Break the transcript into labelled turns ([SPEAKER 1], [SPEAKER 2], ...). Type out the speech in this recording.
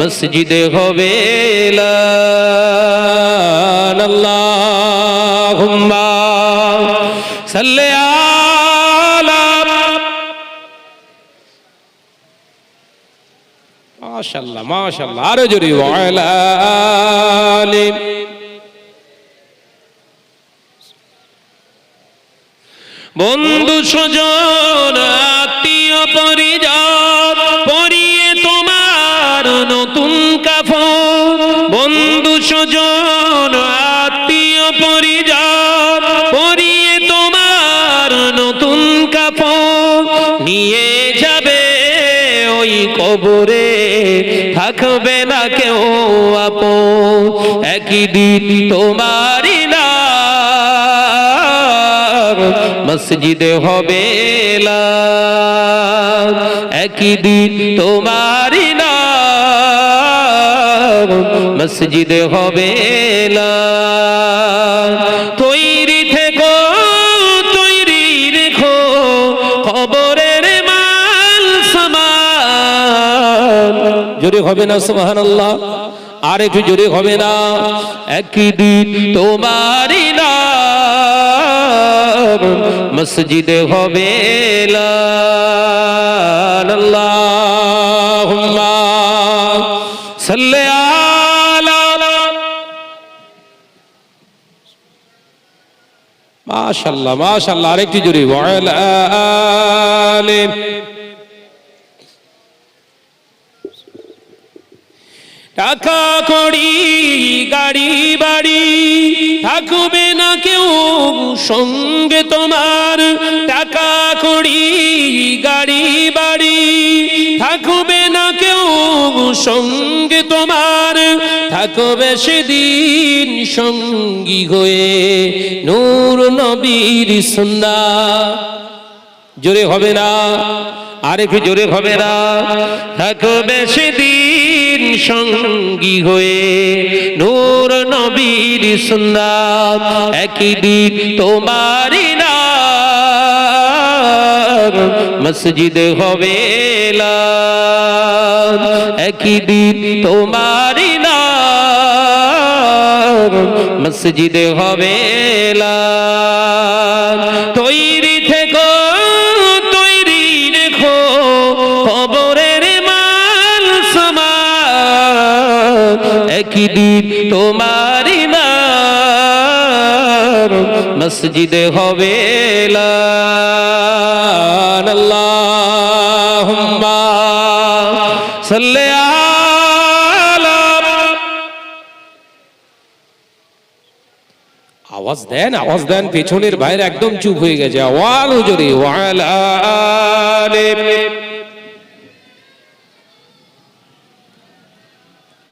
[SPEAKER 1] মসজিদে হবে বন্ধু সজন সজন, আত্মীয় পরিজন, পরিয়ে তোমার নতুন কাফন নিয়ে যাবে ওই কবরে, থাকবে না কেউ আপন। একই দিন তোমারই না মসজিদে হবে। একই দিন তোমারই নাম। মসজিদে হবে। তৈরি থেকো, তৈরি রেখো খবরের মাল সামান জোরে হবে না, সুবহানাল্লাহ আর একটু জোরে হবে না একই দিন তোমারই নাম মসজিদে হবে এলান। আলা মাশাআল্লাহ মাশাআল্লাহ, আরেকটি আলি। টাকা, কড়ি, গাড়ি, বাড়ি, থাকবে না কেউ সঙ্গে তোমার। টাকা, কড়ি, গাড়ি, বাড়ি, থাকবে না কেউ সঙ্গে তোমার থাকবে সেদিন সঙ্গী হয়ে। নূর নবীর সুন্না। জোরে হবে না? আরেক জোরে হবে না? থাকবে সেদিন সঙ্গী হয়ে। নূর নবীর সুন্নাত একই দিন তোমারই নাম মসজিদে হবে একই দিন তোমারই নাম মসজিদে হবে। তৈরি থেকো, তৈরি রেখো খবরের মাল সমান একই দিন তোমারই নাম মসজিদে হবে এলান। আওয়াজ দেন আওয়াজ দেন পেছনের বাইরে একদম চুপ হয়ে গেছে। ওয়াল জোরে ওয়াল আলিম।